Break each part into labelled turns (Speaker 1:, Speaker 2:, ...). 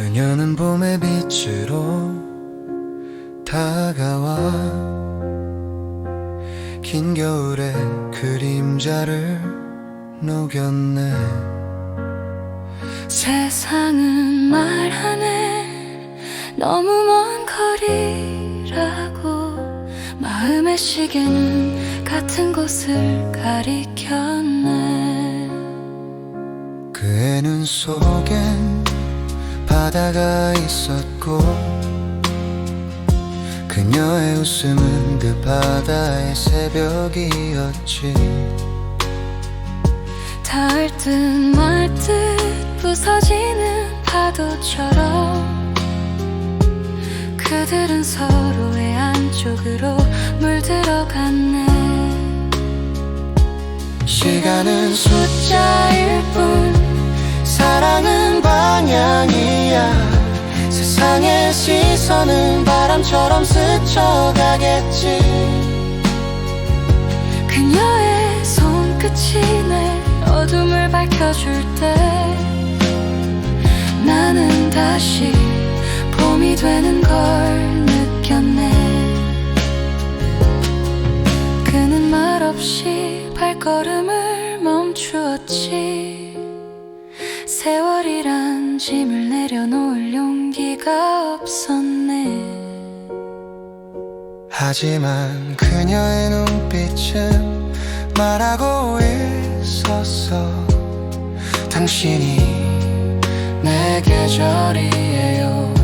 Speaker 1: 그녀는 봄의 빛으로 다가와 긴 겨울의 그림자를 녹였네.
Speaker 2: 세상은 말하네 너무 먼 거리라고 마음의 시계는 같은 곳을 가리켰네.
Speaker 1: 그의 눈 속엔 바다가 있었고 그녀의 웃음은 그 바다의 새벽이었지.
Speaker 2: 닿을 듯 말 듯 부서지는 파도처럼 그들은 서로의 안쪽으로 물들어갔네.
Speaker 1: 시간은 숫자일 뿐 사랑은 세상의 시선은 바람처럼 스쳐가겠지.
Speaker 2: 그녀의 손끝이 내 어둠을 밝혀줄 때. 나는 다시 봄이 되는 걸 느꼈네. 그는 말없이 발걸음을 멈추었지. 세월이란 짐을 내려놓을 용기가 없었네.
Speaker 1: 하지만 그녀의 눈빛은 말하고 있었어. 당신이 내 계절이에요.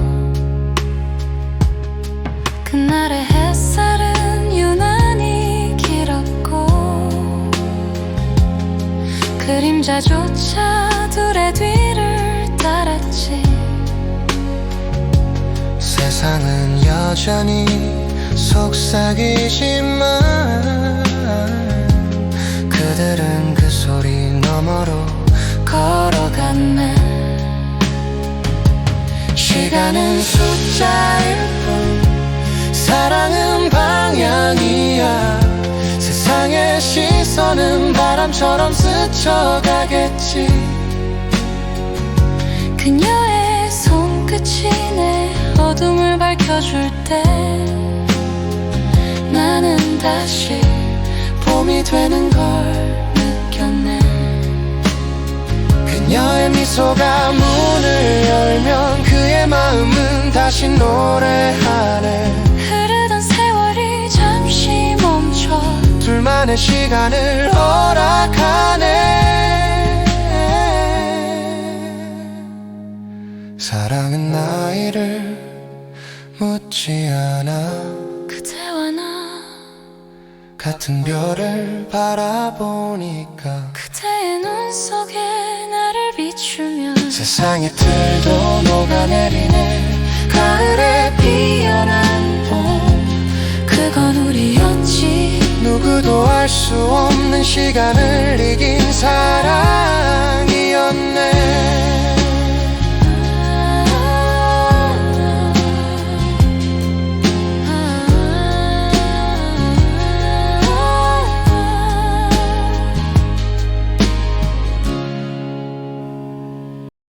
Speaker 2: 그날의 햇살은 유난히 길었고 그림자조차 둘의 뒤
Speaker 1: 여전히 속삭이지만 그들은 그 소리 너머로 걸어갔네. 시간은 숫자일 뿐 사랑은 방향이야. 세상의 시선은 바람처럼 스쳐가겠지.
Speaker 2: 그녀 밝혀줄 때 나는 다시
Speaker 1: 봄이 되는 걸
Speaker 2: 느꼈네.
Speaker 1: 그녀의 미소가 문을 열면 그의 마음은 다시 노래하네.
Speaker 2: 흐르던 세월이 잠시 멈춰
Speaker 1: 둘만의 시간을 허락하네. 사랑은 나이를 묻지 않아.
Speaker 2: 그대와 나
Speaker 1: 같은 별을 바라보니까
Speaker 2: 그대의 눈 속에 나를 비추면
Speaker 1: 세상의 틀도 녹아내리네. 가을에 피어난 봄.
Speaker 2: 그건 우리였지.
Speaker 1: 누구도 알 수 없는 시간을 이긴